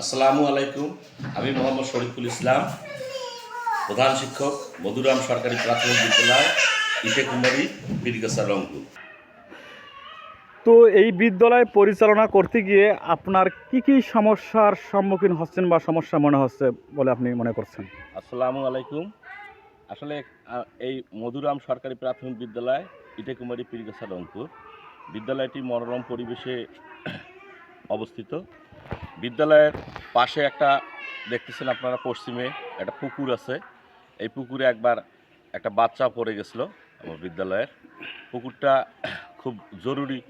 আসসালামু আলাইকুম। আমি মোহাম্মদ শরীফুল ইসলাম প্রধান শিক্ষক মধুরাম সরকারি প্রাথমিক বিদ্যালয় ইটে কুমারী বীরগাছা রংপুর। তো এই বিদ্যালয় পরিচালনা করতে গিয়ে আপনার কি কি সমস্যার সম্মুখীন হচ্ছেন বা সমস্যা মনে হচ্ছে বলে আপনি মনে করছেন? আসসালামু আলাইকুম। আসলে এই মধুরাম সরকারি প্রাথমিক বিদ্যালয় ইটেকুমারী পীরগাছা রংপুর বিদ্যালয়টি মনোরম পরিবেশে অবস্থিত। বিদ্যালয়ের পাশে একটা দেখতেছেন আপনারা পশ্চিমে একটা পুকুর আছে। এই পুকুরে একবার একটা বাচ্চা পড়ে গেছিল আমার বিদ্যালয়ের। পুকুরটা খুব জরুরি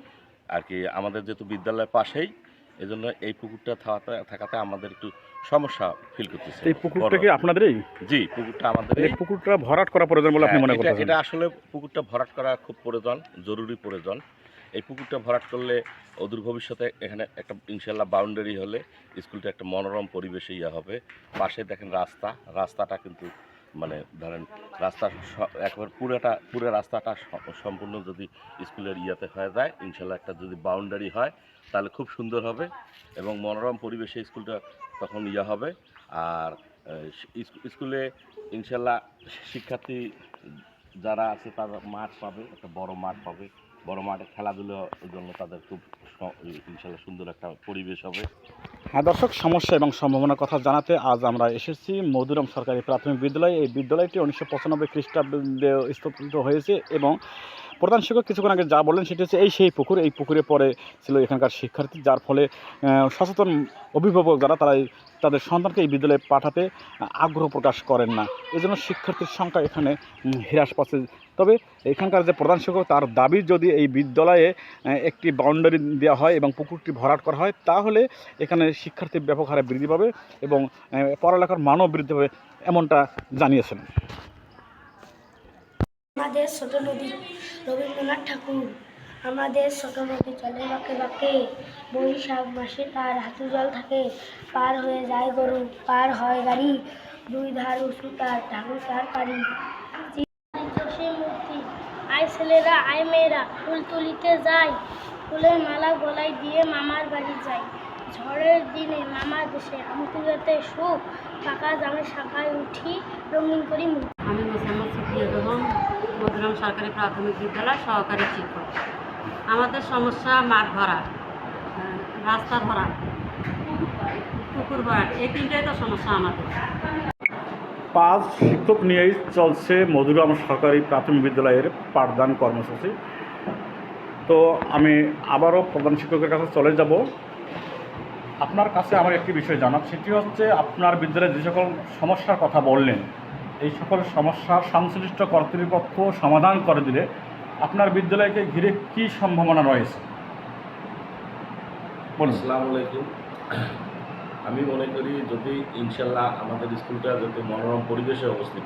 আর কি আমাদের যেহেতু বিদ্যালয়ের পাশেই এজন্য এই পুকুরটা থাকাতে থাকাতে আমাদের একটু সমস্যা ফিল করতেছে। এই পুকুরটা কি আপনাদেরই? জি পুকুরটা আমাদের এই পুকুরটা ভরাট করা প্রয়োজন বলে আপনি মনে হ্যাঁ, এটা- এটা আসলে পুকুরটা ভরাট করা খুব প্রয়োজন জরুরি প্রয়োজন। এই পুকুরটা ভরাট করলে অদূর ভবিষ্যতে এখানে একটা ইনশাল্লাহ বাউন্ডারি হলে স্কুলটা একটা মনোরম পরিবেশে ইয়ে হবে। পাশে দেখেন রাস্তা, রাস্তাটা কিন্তু মানে ধরেন রাস্তা একবার পুরোটা, পুরো রাস্তাটা সম্পূর্ণ যদি স্কুলের ইয়াতে হয়ে যায় ইনশাল্লাহ একটা যদি বাউন্ডারি হয়, তাহলে খুব সুন্দর হবে এবং মনোরম পরিবেশে স্কুলটা তখন ইয়ে হবে। আর স্কুলে ইনশাল্লাহ শিক্ষার্থী যারা আছে তারা মাঠ পাবে, একটা বড় মাঠ পাবে। বড় মাঠে খেলাধুলার জন্য তাদের খুব ইনশাল্লাহ সুন্দর একটা পরিবেশ হবে। হ্যাঁ দর্শক, সমস্যা এবং সম্ভাবনার কথা জানাতে আজ আমরা এসেছি মধুরম সরকারি প্রাথমিক বিদ্যালয়। এই বিদ্যালয়টি উনিশশো পঁচানব্বই খ্রিস্টাব্দে স্থাপিত হয়েছে এবং প্রধান শিক্ষক কিছুক্ষণ আগে যা বললেন সেটি হচ্ছে, এই সেই পুকুর, এই পুকুরে পরে ছিল এখানকার শিক্ষার্থী, যার ফলে সচেতন অভিভাবক যারা তারা তাদের সন্তানকে এই বিদ্যালয়ে পাঠাতে আগ্রহ প্রকাশ করেন না। এজন্য শিক্ষার্থীর সংখ্যা এখানে হ্রাস পাচ্ছে। তবে এখানকার যে প্রধান শিক্ষক, তার দাবি যদি এই বিদ্যালয়ে একটি বাউন্ডারি দেওয়া হয় এবং পুকুরটি ভরাট করা হয়, তাহলে এখানে শিক্ষার্থী ব্যাপক হারে বৃদ্ধি পাবে এবং পড়ালেখার মানও বৃদ্ধি পাবে, এমনটা জানিয়েছেন। আমাদের ছোট নদী রবীন্দ্রনাথ ঠাকুর। আমাদের ছোট নদী চলে বাঁকে বাঁকে। বৈশাখ মাসে তার হাঁটু জল থাকে, পার হয়ে যায় গরু, পার হয় গাড়ি। দুই ধার উঁচু তার ঠাকুর, তার পারি মূর্তি আয় ছেলেরা আয় মেয়েরা, ফুল তুলিতে যায়। ফুলের মালা গলায় দিয়ে মামার বাড়ি যায়। ঝড়ের দিনে মামার দেশে আমকুড়াতে সুখ, পাকা জামের শাখায় উঠি রঙিন করি আমি মোসাম্মদ সুফিয়া মধুরাম সরকারি প্রাথমিক বিদ্যালয় সহকারী শিক্ষক। আমাদের সমস্যা মাঠ ভরা, রাস্তা ভরা, পুকুর ভরা, এই তিনটাই তো সমস্যা আমাদের। পাঁচ শিক্ষক নিয়েই চলছে মধুরাম সরকারি প্রাথমিক বিদ্যালয়ের পাঠদান কর্মসূচি। তো আমি আবারও প্রধান শিক্ষকের কাছে চলে যাব। আপনার কাছে আমার একটি বিষয় জানার, সেটি হচ্ছে আপনার বিদ্যালয়ে যে সকল সমস্যার কথা বললেন এই সকল সমস্যার সংশ্লিষ্ট কর্তৃপক্ষ সমাধান করে দিলে আপনার বিদ্যালয়কে ঘিরে কী সম্ভাবনা রয়েছে? আসসালামু আলাইকুম। আমি মনে করি যদি ইনশাল্লাহ আমাদের স্কুলটা যদি মনোরম পরিবেশে অবস্থিত,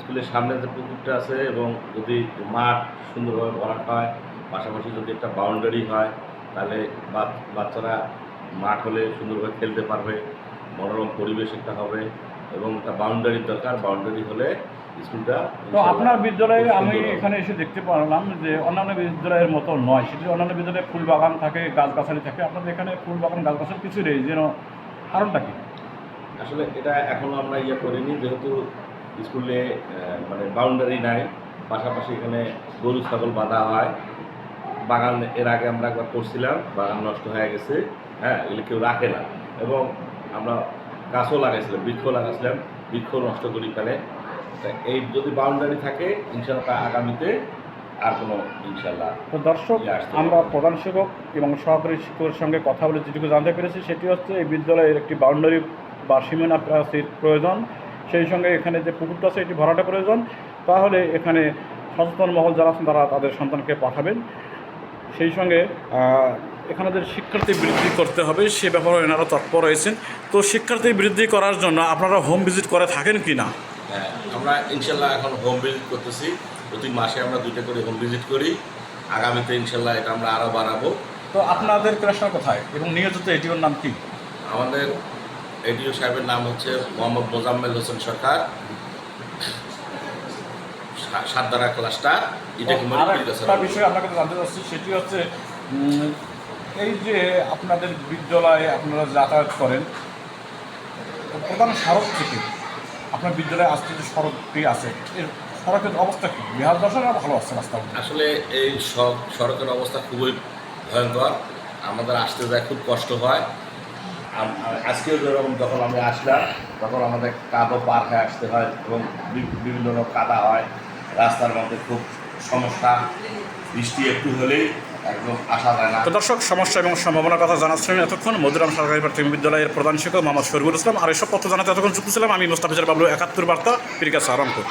স্কুলের সামনে যে পুকুরটা আছে এবং যদি মাঠ সুন্দরভাবে ভরাট হয়, পাশাপাশি যদি একটা বাউন্ডারি হয়, তাহলে বাচ- বাচ্চারা মাঠ হলে সুন্দরভাবে খেলতে পারবে, মনোরম পরিবেশ একটা হবে। এবং একটা বাউন্ডারির দরকার বাউন্ডারি হলে স্কুলটা তো আপনার বিদ্যালয়ে আমি এখানে এসে দেখতে পারলাম যে অন্যান্য বিদ্যালয়ের মতো নয় সেটি অন্যান্য বিদ্যালয়ে ফুল বাগান থাকে গাছগাছালি থাকে। আপনাদের এখানে ফুল বাগান গাছগাছালি কিছু নেই যেন কারণটা কি? আসলে এটা এখনও আমরা ইয়ে করিনি যেহেতু স্কুলে মানে বাউন্ডারি নাই পাশাপাশি এখানে গরু ছাগল বাঁধা হয়। বাগান এর আগে আমরা একবার করছিলাম বাগান নষ্ট হয়ে গেছে হ্যাঁ এগুলো কেউ রাখে না। এবং আমরা গাছও লাগাইছিলাম বৃক্ষ লাগাইছিলাম বৃক্ষ নষ্ট করি ফেলে। এই যদি বাউন্ডারি থাকে ইনশাল্লাহ আগামীতে আর কোনো ইনশাল্লাহ তো দর্শক ইয়ে আমরা প্রধান শিক্ষক এবং সহকারী শিক্ষকের সঙ্গে কথা বলে যেটুকু জানতে পেরেছি সেটি হচ্ছে এই বিদ্যালয়ের একটি বাউন্ডারি বা সীমানা প্রাচীর প্রয়োজন। সেই সঙ্গে এখানে যে পুকুরটা আছে এটি ভরাটা প্রয়োজন। তাহলে এখানে সচেতন মহল যারা আছেন তারা তাদের সন্তানকে পাঠাবেন। সেই সঙ্গে আহ, এখানে যে শিক্ষার্থী বৃদ্ধি করতে হবে সে ব্যাপারে এনারা তৎপর রয়েছেন তো শিক্ষার্থী বৃদ্ধি করার জন্য আপনারা হোম ভিজিট করে থাকেন কি না? হ্যাঁ, আমরা ইনশাল্লাহ এখন হোম ভিজিট করতেছি। প্রতি মাসে আমরা দুইটা করে হোম ভিজিট করি। আগামীতে ইনশাল্লাহ এটা আমরা আরও বাড়াবো। তো আপনাদের ক্লাসটা কোথায় এবং নিয়োজিত এটিওর নাম কি? আমাদের এডিও সাহেবের নাম হচ্ছে মোহাম্মদ মোজাম্মেল হোসেন সরকার। সাতদারা ক্লাস্টার এটা বিষয় আপনাকে জানতে চাচ্ছি সেটি হচ্ছে এই যে আপনাদের বিদ্যালয়ে আপনারা যাতায়াত করেন প্রধান সড়ক থেকে আপনার বিদ্যালয়ে আসতে যে সড়কটি আছে, এর সড়কের অবস্থা কি? বিহার দশা না ভালো আছে রাস্তা আসলে এই সড়ক, সড়কের অবস্থা খুবই ভয়ঙ্কর। আমাদের আসতে যায় খুব কষ্ট হয়। আজকেও যেরকম যখন আমি আসলাম, তখন আমাদের কাদো পার হয়ে আসতে হয় এবং বিভিন্ন রকম কাদা হয়। রাস্তার মধ্যে খুব সমস্যা। বৃষ্টি একটু হলেই তো দর্শক, সমস্যা এবং সম্ভাবনার কথা জানাচ্ছিলেন এতক্ষণ। মধুরাম সরকারি প্রাথমিক বিদ্যালয়ের প্রধান শিক্ষক মোহাম্মদ শরীফুল ইসলাম। আর এসব তথ্য জানাতে এতক্ষণ যুক্ত ছিলাম আমি মোস্তাফিজার বাবলু, একাত্তর বার্তা পিরিকা সাহারামপুর